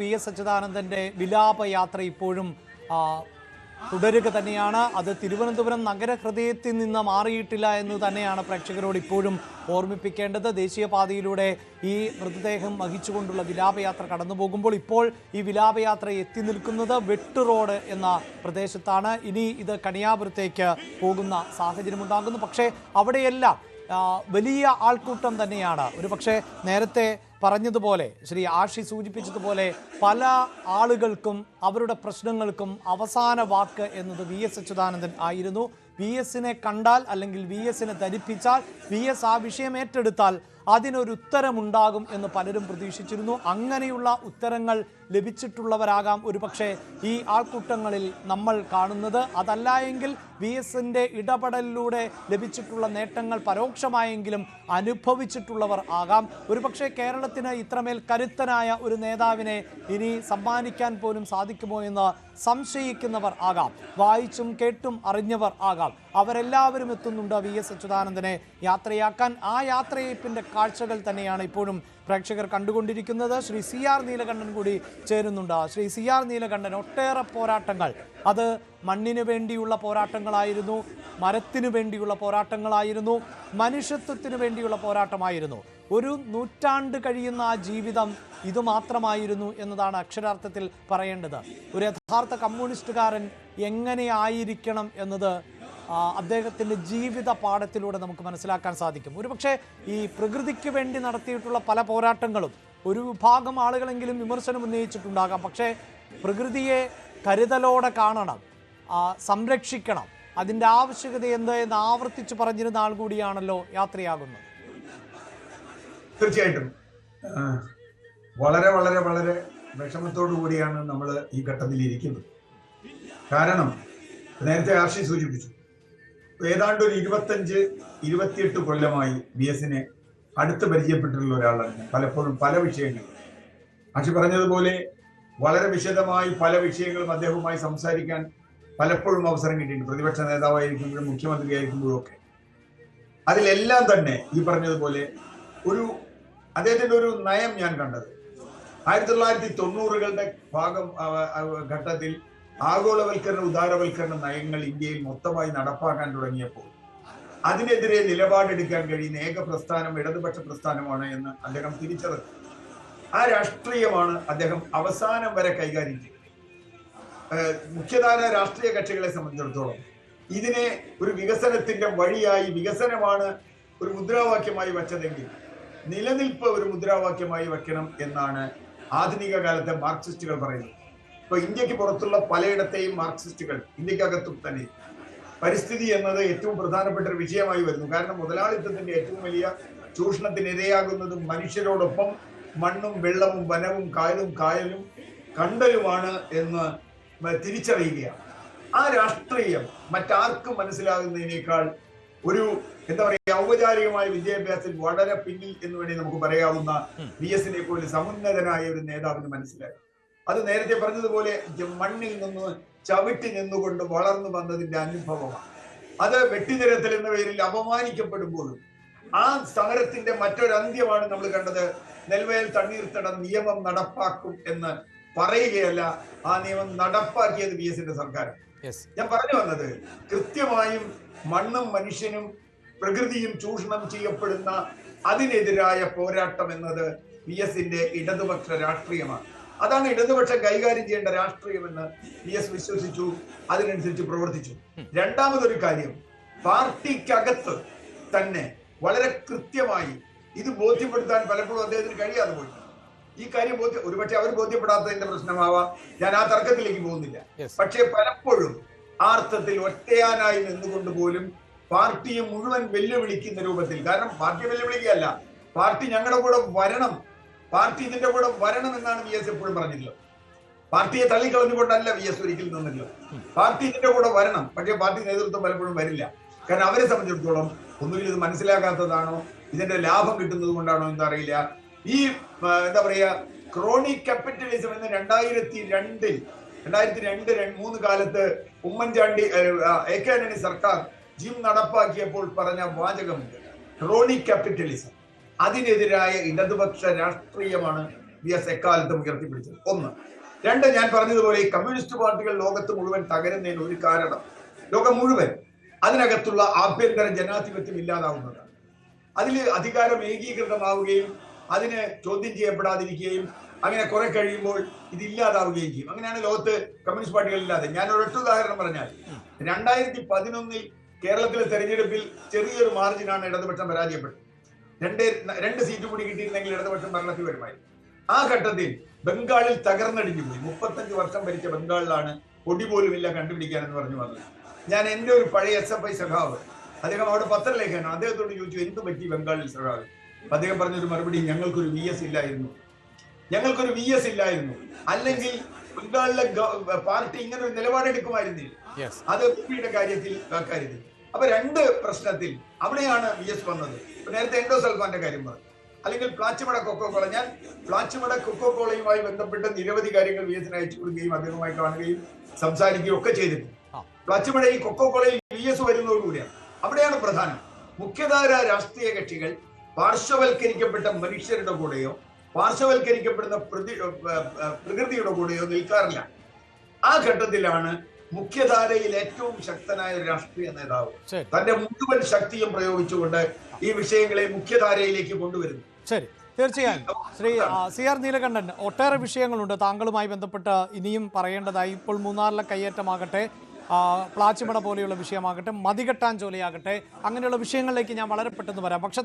V S അച്യുതാനന്ദന്റെ വിലാപയാത്ര ഇപ്പോഴും തുടരുക തന്നെയാണ്. അത് തിരുവനന്തപുരം നഗരഹൃദയത്തിൽ നിന്ന് മാറിയിട്ടില്ല എന്ന് തന്നെയാണ് പ്രേക്ഷകരോട് ഇപ്പോഴും ഓർമ്മിപ്പിക്കേണ്ടത്. ദേശീയപാതയിലൂടെ ഈ മൃതദേഹം വഹിച്ചുകൊണ്ടുള്ള വിലാപയാത്ര കടന്നു പോകുമ്പോൾ ഇപ്പോൾ ഈ വിലാപയാത്ര എത്തി നിൽക്കുന്നത് വെട്ട് റോഡ് എന്ന പ്രദേശത്താണ്. ഇനി ഇത് കണിയാപുരത്തേക്ക് പോകുന്ന സാഹചര്യമുണ്ടാകുന്നു. പക്ഷേ അവിടെയെല്ലാം വലിയ ആൾക്കൂട്ടം തന്നെയാണ്. ഒരു പക്ഷേ നേരത്തെ പറഞ്ഞതുപോലെ ശ്രീ ആഷി സൂചിപ്പിച്ചതുപോലെ പല ആളുകൾക്കും അവരുടെ പ്രശ്നങ്ങൾക്കും അവസാന വാക്ക് എന്നത് വി എസ് അച്യുതാനന്ദൻ ആയിരുന്നു. വി എസിനെ കണ്ടാൽ അല്ലെങ്കിൽ വി എസിനെ ധരിപ്പിച്ചാൽ വി എസ് ആ വിഷയം ഏറ്റെടുത്താൽ അതിനൊരു ഉത്തരമുണ്ടാകും എന്ന് പലരും പ്രതീക്ഷിച്ചിരുന്നു. അങ്ങനെയുള്ള ഉത്തരങ്ങൾ ലഭിച്ചിട്ടുള്ളവരാകാം ഒരുപക്ഷെ ഈ ആൾക്കൂട്ടങ്ങളിൽ നമ്മൾ കാണുന്നത്. അതല്ല എങ്കിൽ വി എസിന്റെ ഇടപെടലിലൂടെ ലഭിച്ചിട്ടുള്ള നേട്ടങ്ങൾ പരോക്ഷമായെങ്കിലും അനുഭവിച്ചിട്ടുള്ളവർ ആകാം. ഒരുപക്ഷെ കേരളത്തിന് ഇത്രമേൽ കരുത്തനായ ഒരു നേതാവിനെ ഇനി സമ്മാനിക്കാൻ പോലും സാധിക്കുമോ എന്ന് സംശയിക്കുന്നവർ ആകാം. വായിച്ചും കേട്ടും അറിഞ്ഞവർ ആകാം. അവരെല്ലാവരും എത്തുന്നുണ്ട് വി എസ് അച്യുതാനന്ദനെ യാത്രയാക്കാൻ. ആ യാത്രയപ്പിന്റെ കാഴ്ചകൾ തന്നെയാണ് ഇപ്പോഴും പ്രേക്ഷകർ കണ്ടുകൊണ്ടിരിക്കുന്നത്. ശ്രീ സി ആർ നീലകണ്ഠൻ കൂടി ചേരുന്നുണ്ട്. ശ്രീ സി ആർ നീലകണ്ഠൻ ഒട്ടേറെ പോരാട്ടങ്ങൾ. അത് മണ്ണിനു വേണ്ടിയുള്ള പോരാട്ടങ്ങളായിരുന്നു മരത്തിനു വേണ്ടിയുള്ള പോരാട്ടങ്ങളായിരുന്നു മനുഷ്യത്വത്തിനു വേണ്ടിയുള്ള പോരാട്ടമായിരുന്നു. ഒരു നൂറ്റാണ്ട് കഴിയുന്ന ആ ജീവിതം ഇത് മാത്രമായിരുന്നു എന്നതാണ് അക്ഷരാർത്ഥത്തിൽ പറയേണ്ടത്. ഒരു യഥാർത്ഥ കമ്മ്യൂണിസ്റ്റുകാരൻ എങ്ങനെയായിരിക്കണം എന്നത് അദ്ദേഹത്തിന്റെ ജീവിത പാഠത്തിലൂടെ നമുക്ക് മനസ്സിലാക്കാൻ സാധിക്കും. ഒരുപക്ഷെ ഈ പ്രകൃതിക്ക് വേണ്ടി നടത്തിയിട്ടുള്ള പല പോരാട്ടങ്ങളും ഒരു വിഭാഗം ആളുകളെങ്കിലും വിമർശനം ഉന്നയിച്ചിട്ടുണ്ടാകാം. പക്ഷേ പ്രകൃതിയെ കരുതലോടെ കാണണം സംരക്ഷിക്കണം. അതിന്റെ ആവശ്യകത എന്ത് എന്ന് ആവർത്തിച്ച് പറഞ്ഞിരുന്ന ആൾ കൂടിയാണല്ലോ യാത്രയാകുന്നത്. തീർച്ചയായിട്ടും. വളരെ വളരെ വളരെ വിഷമത്തോടു കൂടിയാണ് നമ്മൾ ഈ ഘട്ടത്തിൽ ഇരിക്കുന്നത് കാരണം നേരത്തെ ആർഷി സൂചിപ്പിച്ചു. ഏതാണ്ട് ഒരു ഇരുപത്തഞ്ച് ഇരുപത്തിയെട്ട് കൊല്ലമായി ബി എസിനെ അടുത്ത് പരിചയപ്പെട്ടിട്ടുള്ള ഒരാളാണ് പലപ്പോഴും പല വിഷയങ്ങളും പക്ഷെ പറഞ്ഞതുപോലെ വളരെ വിശദമായി പല വിഷയങ്ങളും അദ്ദേഹവുമായി സംസാരിക്കാൻ പലപ്പോഴും അവസരം കിട്ടിയിട്ടുണ്ട്. പ്രതിപക്ഷ നേതാവായിരിക്കുമ്പോഴും മുഖ്യമന്ത്രിയായിരിക്കുമ്പോഴും ഒക്കെ അതിലെല്ലാം തന്നെ ഈ പറഞ്ഞതുപോലെ ഒരു അദ്ദേഹത്തിന്റെ ഒരു നയം ഞാൻ കണ്ടത്. ആയിരത്തി തൊള്ളായിരത്തി തൊണ്ണൂറുകളുടെ ഭാഗം ഘട്ടത്തിൽ ആഗോളവൽക്കരണ ഉദാരവൽക്കരണ നയങ്ങൾ ഇന്ത്യയിൽ മൊത്തമായി നടപ്പാക്കാൻ തുടങ്ങിയപ്പോൾ അതിനെതിരെ നിലപാടെടുക്കാൻ കഴിയുന്ന ഏക പ്രസ്ഥാനം ഇടതുപക്ഷ പ്രസ്ഥാനമാണ് എന്ന് അദ്ദേഹം തിരിച്ചറിഞ്ഞു. ആ രാഷ്ട്രീയമാണ് അദ്ദേഹം അവസാനം വരെ കൈകാര്യം ചെയ്തത്. മുഖ്യധാര രാഷ്ട്രീയ കക്ഷികളെ സംബന്ധിച്ചിടത്തോളം ഇതിനെ ഒരു വികസനത്തിന്റെ വഴിയായി വികസനമാണ് ഒരു മുദ്രാവാക്യമായി വച്ചതെങ്കിൽ നിലനിൽപ്പ് ഒരു മുദ്രാവാക്യമായി വയ്ക്കണം എന്നാണ് ആധുനിക കാലത്തെ മാർക്സിസ്റ്റുകൾ പറയുന്നത്. ഇപ്പൊ ഇന്ത്യയ്ക്ക് പുറത്തുള്ള പലയിടത്തെയും മാർക്സിസ്റ്റുകൾ ഇന്ത്യക്കകത്തും തന്നെ. പരിസ്ഥിതി എന്നത് ഏറ്റവും പ്രധാനപ്പെട്ട ഒരു വിഷയമായി വരുന്നു. കാരണം മുതലാളിത്തത്തിന്റെ ഏറ്റവും വലിയ ചൂഷണത്തിന് ഇരയാകുന്നതും മനുഷ്യരോടൊപ്പം മണ്ണും വെള്ളവും വനവും കായലും കായലും കണ്ടലുമാണ് എന്ന് തിരിച്ചറിയുകയാണ്. ആ രാഷ്ട്രീയം മറ്റാർക്കും മനസ്സിലാകുന്നതിനേക്കാൾ ഒരു എന്താ പറയുക ഔപചാരികമായ വിദ്യാഭ്യാസത്തിൽ വളരെ പിന്നിൽ എന്ന് വേണ്ടി നമുക്ക് പറയാവുന്ന വി എസിനെ പോലെ സമുന്നതനായ ഒരു നേതാവിന് മനസ്സിലായി. അത് നേരത്തെ പറഞ്ഞതുപോലെ മണ്ണിൽ നിന്ന് ചവിട്ടി നിന്നുകൊണ്ട് വളർന്നു വന്നതിന്റെ അനുഭവമാണ്. അത് വെട്ടിനിരത്തൽ എന്ന പേരിൽ അപമാനിക്കപ്പെടുമ്പോഴും ആ സമരത്തിന്റെ മറ്റൊരു അന്ത്യമാണ് നമ്മൾ കണ്ടത്. നെൽവയൽ തണ്ണീർത്തടം നിയമം നടപ്പാക്കും എന്ന് പറയുകയല്ല ആ നിയമം നടപ്പാക്കിയത് ബി എസിന്റെ സർക്കാർ ഞാൻ പറഞ്ഞു വന്നത് കൃത്യമായും മണ്ണും മനുഷ്യനും പ്രകൃതിയും ചൂഷണം ചെയ്യപ്പെടുന്ന അതിനെതിരായ പോരാട്ടം എന്നത് ബി എസിന്റെ ഇടതുപക്ഷ രാഷ്ട്രീയമാണ്. അതാണ് ഇടതുപക്ഷം കൈകാര്യം ചെയ്യേണ്ട രാഷ്ട്രീയമെന്ന് വി എസ് വിശ്വസിച്ചു. അതിനനുസരിച്ച് പ്രവർത്തിച്ചു. രണ്ടാമതൊരു കാര്യം പാർട്ടിക്കകത്ത് തന്നെ വളരെ കൃത്യമായി ഇത് ബോധ്യപ്പെടുത്താൻ പലപ്പോഴും അദ്ദേഹത്തിന് കഴിയാതെ പോയി. ഈ കാര്യം ബോധ്യ ഒരുപക്ഷെ അവർ ബോധ്യപ്പെടാത്തതിന്റെ പ്രശ്നമാവാം. ഞാൻ ആ തർക്കത്തിലേക്ക് പോകുന്നില്ല. പക്ഷേ പലപ്പോഴും ആർത്ഥത്തിൽ ഒറ്റയാനായി നിന്നുകൊണ്ട് പോലും പാർട്ടിയെ മുഴുവൻ വെല്ലുവിളിക്കുന്ന രൂപത്തിൽ കാരണം പാർട്ടി വെല്ലുവിളിക്കുകയല്ല പാർട്ടി ഞങ്ങളുടെ കൂടെ വരണം പാർട്ടി ഇതിന്റെ കൂടെ വരണം എന്നാണ് വി എസ് എപ്പോഴും പറഞ്ഞിട്ടുള്ളത്. പാർട്ടിയെ തള്ളിക്കളഞ്ഞുകൊണ്ടല്ല വി എസ് ഒരിക്കലും നിന്നില്ല പാർട്ടി ഇതിന്റെ കൂടെ വരണം. പക്ഷേ പാർട്ടി നേതൃത്വം പലപ്പോഴും വരില്ല. കാരണം അവരെ സംബന്ധിച്ചിടത്തോളം ഒന്നുകിൽ ഇത് മനസ്സിലാക്കാത്തതാണോ ഇതിന്റെ ലാഭം കിട്ടുന്നത് കൊണ്ടാണോ എന്നറിയില്ല. ഈ എന്താ പറയാ ക്രോണിക് ക്യാപിറ്റലിസം എന്ന് രണ്ടായിരത്തി രണ്ടിൽ രണ്ടായിരത്തി രണ്ട് മൂന്ന് കാലത്ത് ഉമ്മൻചാണ്ടി എ കെ ആന്റണി സർക്കാർ ജിം നടപ്പാക്കിയപ്പോൾ പറഞ്ഞ വാചകമുണ്ട്. Chronic capitalism. അതിനെതിരായ ഇടതുപക്ഷ രാഷ്ട്രീയമാണ് വി എസ് എക്കാലത്തും ഉയർത്തിപ്പിടിച്ചത്. ഒന്ന്. രണ്ട് ഞാൻ പറഞ്ഞതുപോലെ ഈ കമ്മ്യൂണിസ്റ്റ് പാർട്ടികൾ ലോകത്ത് മുഴുവൻ തകരുന്നതിന് ഒരു കാരണം ലോകം മുഴുവൻ അതിനകത്തുള്ള ആഭ്യന്തര ജനാധിപത്യം ഇല്ലാതാവുന്നതാണ്. അതിൽ അധികാരം ഏകീകൃതമാവുകയും അതിനെ ചോദ്യം ചെയ്യപ്പെടാതിരിക്കുകയും അങ്ങനെ കുറെ കഴിയുമ്പോൾ ഇത് ഇല്ലാതാവുകയും ചെയ്യും. അങ്ങനെയാണ് ലോകത്ത് കമ്മ്യൂണിസ്റ്റ് പാർട്ടികൾ ഇല്ലാതെ. ഞാൻ ഒരൊറ്റ ഉദാഹരണം പറഞ്ഞാൽ രണ്ടായിരത്തി പതിനൊന്നിൽ കേരളത്തിലെ തെരഞ്ഞെടുപ്പിൽ ചെറിയൊരു മാർജിനാണ് ഇടതുപക്ഷം പരാജയപ്പെട്ടത്. രണ്ട് രണ്ട് സീറ്റ് കൂടി കിട്ടിയിരുന്നെങ്കിൽ ഇടതുപക്ഷം ഭരണത്തിൽ വരുമായി ആ ഘട്ടത്തിൽ ബംഗാളിൽ തകർന്നടിഞ്ഞു പോയി. മുപ്പത്തഞ്ച് വർഷം ഭരിച്ച ബംഗാളിലാണ് പൊടി പോലും ഇല്ല കണ്ടുപിടിക്കാൻ എന്ന് പറഞ്ഞു വന്നത്. ഞാൻ എന്റെ ഒരു പഴയ എസ് എഫ് ഐ സഖാവ്. അദ്ദേഹം അവിടെ പത്രലേഖനാണ് അദ്ദേഹത്തോട് ചോദിച്ചു എന്ത് പറ്റി ബംഗാളിൽ സഖാവ്? അദ്ദേഹം പറഞ്ഞൊരു മറുപടി ഞങ്ങൾക്കൊരു വി എസ് ഇല്ലായിരുന്നു. ഞങ്ങൾക്കൊരു വി എസ് ഇല്ലായിരുന്നു. അല്ലെങ്കിൽ ബംഗാളിലെ പാർട്ടി ഇങ്ങനെ ഒരു നിലപാടെടുക്കുമായിരുന്നില്ല. അത് കുപ്പിയുടെ കാര്യത്തിൽ കാര്യത്തിൽ അപ്പൊ രണ്ട് പ്രശ്നത്തിൽ അവിടെയാണ് വി എസ് വന്നത്. നേരത്തെ എൻഡോ സൽഫാന്റെ കാര്യം പറഞ്ഞു. അല്ലെങ്കിൽ പ്ലാച്ചിമട കൊക്കോ കോള. ഞാൻ പ്ലാച്ചിമട കൊക്കോ കോളയുമായി ബന്ധപ്പെട്ട് നിരവധി കാര്യങ്ങൾ വി എസിന് അയച്ചു കൊടുക്കുകയും അദ്ദേഹവുമായി കാണുകയും സംസാരിക്കുകയും ഒക്കെ ചെയ്തിട്ടുണ്ട് പ്ലാച്ചുമട ഈ കൊക്കോ കോളയിൽ വി എസ് വരുന്നതോടുകൂടിയാണ് അവിടെയാണ് പ്രധാനം. മുഖ്യധാര രാഷ്ട്രീയ കക്ഷികൾ പാർശ്വവൽക്കരിക്കപ്പെട്ട മനുഷ്യരുടെ കൂടെയോ പാർശ്വവൽക്കരിക്കപ്പെടുന്ന പ്രകൃതിയുടെ കൂടെയോ നിൽക്കാറില്ല. ആ ഘട്ടത്തിലാണ് മുഖ്യധാരയിൽ ഏറ്റവും ശക്തനായ രാഷ്ട്രീയ നേതാവ് തന്റെ മുഴുവൻ ശക്തിയും പ്രയോഗിച്ചുകൊണ്ട് ഈ വിഷയങ്ങളെ മുഖ്യധാരയിലേക്ക് കൊണ്ടുവരുന്നു. ശരി. തീർച്ചയായും. ശ്രീ സി ആർ നീലകണ്ഠൻ ഒട്ടേറെ വിഷയങ്ങളുണ്ട് താങ്കളുമായി ബന്ധപ്പെട്ട് ഇനിയും പറയേണ്ടതായി. ഇപ്പോൾ മൂന്നാറിലെ കയ്യേറ്റമാകട്ടെ പ്ലാച്ചിമട പോലെയുള്ള വിഷയമാകട്ടെ മതികെട്ടാൻ ജോലിയാകട്ടെ അങ്ങനെയുള്ള വിഷയങ്ങളിലേക്ക് ഞാൻ വളരെ പെട്ടെന്ന് വരാം. പക്ഷെ